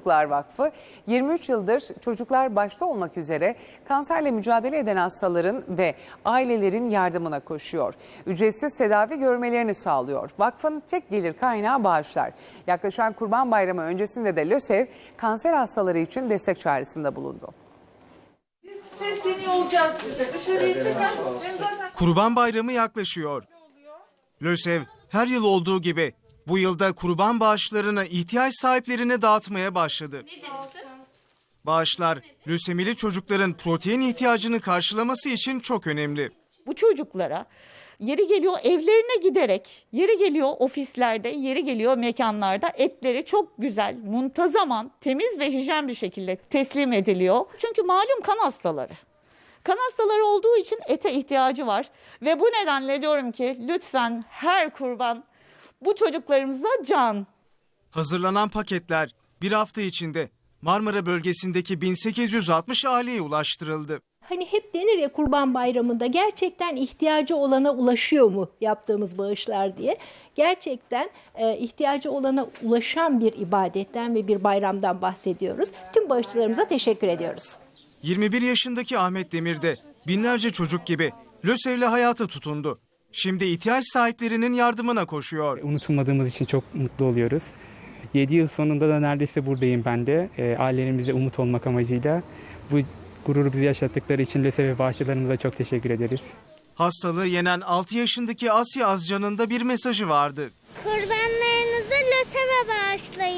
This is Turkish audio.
Çocuklar Vakfı 23 yıldır çocuklar başta olmak üzere kanserle mücadele eden hastaların ve ailelerin yardımına koşuyor. Ücretsiz tedavi görmelerini sağlıyor. Vakfın tek gelir kaynağı bağışlar. Yaklaşan Kurban Bayramı öncesinde de LÖSEV kanser hastaları için destek çağrısında bulundu. Sesleniyor olacağız size. Dışarıya çıkın. Ben zaten Kurban Bayramı yaklaşıyor. LÖSEV her yıl olduğu gibi bu yılda kurban bağışlarını ihtiyaç sahiplerine dağıtmaya başladı. Bağışlar lösemili çocukların protein ihtiyacını karşılaması için çok önemli. bu çocuklara yeri geliyor evlerine giderek, yeri geliyor ofislerde, yeri geliyor mekanlarda etleri çok güzel, muntazaman, temiz ve hijyen bir şekilde teslim ediliyor. Çünkü malum kan hastaları. Kan hastaları olduğu için ete ihtiyacı var ve bu nedenle diyorum ki lütfen her kurban bu çocuklarımıza can, Hazırlanan paketler bir hafta içinde Marmara bölgesindeki 1860 aileye ulaştırıldı. Hani hep denir ya Kurban Bayramı'nda gerçekten ihtiyacı olana ulaşıyor mu yaptığımız bağışlar diye. Gerçekten e, ihtiyacı olana ulaşan bir ibadetten ve bir bayramdan bahsediyoruz. Tüm bağışçılarımıza teşekkür ediyoruz. 21 yaşındaki Ahmet Demir de binlerce çocuk gibi LÖSEV'le hayata tutundu. Şimdi ihtiyaç sahiplerinin yardımına koşuyor. unutulmadığımız için çok mutlu oluyoruz. 7 yıl sonunda da neredeyse buradayım ben de. E, ailelerimize umut olmak amacıyla. Bu gururu bize yaşattıkları için LÖSEV ve bağışçılarımıza çok teşekkür ederiz. Hastalığı yenen 6 yaşındaki Asya Azcan'ın da bir mesajı vardı. Kurbanlarınızı LÖSEV'e bağışlayın.